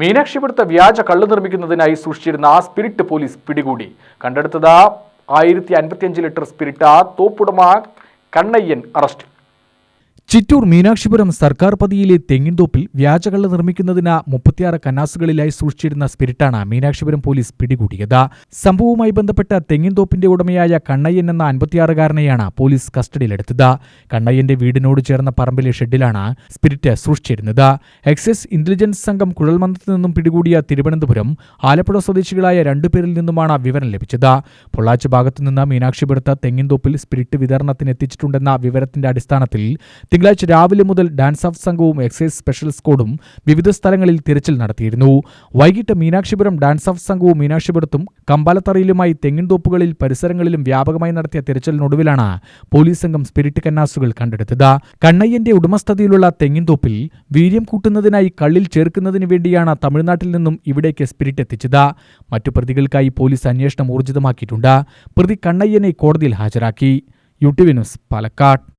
മീനാക്ഷിപുരത്ത് വ്യാജ കള്ള് നിർമ്മിക്കുന്നതിനായി സൂക്ഷിച്ചിരുന്ന ആ സ്പിരിറ്റ് പോലീസ് പിടികൂടി. കണ്ടെടുത്തത് ആയിരത്തി അൻപത്തിയഞ്ച് ലിറ്റർ സ്പിരിറ്റ് ആ തോപ്പുടമ കണ്ണയ്യൻ അറസ്റ്റ്. ചിറ്റൂർ മീനാക്ഷിപുരം സർക്കാർ പതിയിലെ തെങ്ങിൻതോപ്പിൽ വ്യാജകള്ള് നിർമ്മിക്കുന്നതിന് മുപ്പത്തിയാറ് കന്നാസുകളിലായി സൂക്ഷിച്ചിരുന്ന സ്പിരിറ്റാണ് മീനാക്ഷിപുരം പോലീസ് പിടികൂടിയത്. സംഭവവുമായി ബന്ധപ്പെട്ട തെങ്ങിൻതോപ്പിന്റെ ഉടമയായ കണ്ണയ്യൻ എന്ന അൻപത്തിയാറുകാരനെയാണ് പോലീസ് കസ്റ്റഡിയിലെടുത്തത്. കണ്ണയ്യന്റെ വീടിനോട് ചേർന്ന പറമ്പിലെ ഷെഡിലാണ് സ്പിരിറ്റ് സൂക്ഷിച്ചിരുന്നത്. എക്സൈസ് ഇന്റലിജൻസ് സംഘം കുഴൽമന്ദത്തിൽ നിന്നും പിടികൂടിയ തിരുവനന്തപുരം ആലപ്പുഴ സ്വദേശികളായ രണ്ടുപേരിൽ നിന്നുമാണ് വിവരം ലഭിച്ചത്. പൊള്ളാച്ച ഭാഗത്തുനിന്ന് മീനാക്ഷിപുരത്ത് തെങ്ങിൻതോപ്പിൽ സ്പിരിറ്റ് വിതരണത്തിന് എത്തിച്ചിട്ടുണ്ടെന്ന വിവരത്തിന്റെ അടിസ്ഥാനത്തിൽ തിങ്കളാഴ്ച രാവിലെ മുതൽ ഡാൻസ് ഓഫ് സംഘവും എക്സൈസ് സ്പെഷ്യൽ സ്ക്വാഡും വിവിധ സ്ഥലങ്ങളിൽ തിരച്ചിൽ നടത്തിയിരുന്നു. വൈകിട്ട് മീനാക്ഷിപുരം ഡാൻസ് ഓഫ് സംഘവും മീനാക്ഷിപുരത്തും കമ്പാലത്തറയിലുമായി തെങ്ങിൻതോപ്പുകളിൽ പരിസരങ്ങളിലും വ്യാപകമായി നടത്തിയ തിരച്ചിലിനൊടുവിലാണ് പോലീസ് സംഘം സ്പിരിറ്റ് കന്നാസുകൾ കണ്ടെടുത്തത്. കണ്ണയ്യന്റെ ഉടമസ്ഥതയിലുള്ള തെങ്ങിൻതോപ്പിൽ വീര്യം കൂട്ടുന്നതിനായി കള്ളിൽ ചേർക്കുന്നതിന് വേണ്ടിയാണ് തമിഴ്നാട്ടിൽ നിന്നും ഇവിടേക്ക് സ്പിരിറ്റ് എത്തിച്ചത്. മറ്റു പ്രതികൾക്കായി പോലീസ് അന്വേഷണം ഊർജിതമാക്കിയിട്ടുണ്ട്. പ്രതി കണ്ണയ്യനെ കോടതിയിൽ ഹാജരാക്കി. U news Palakkad.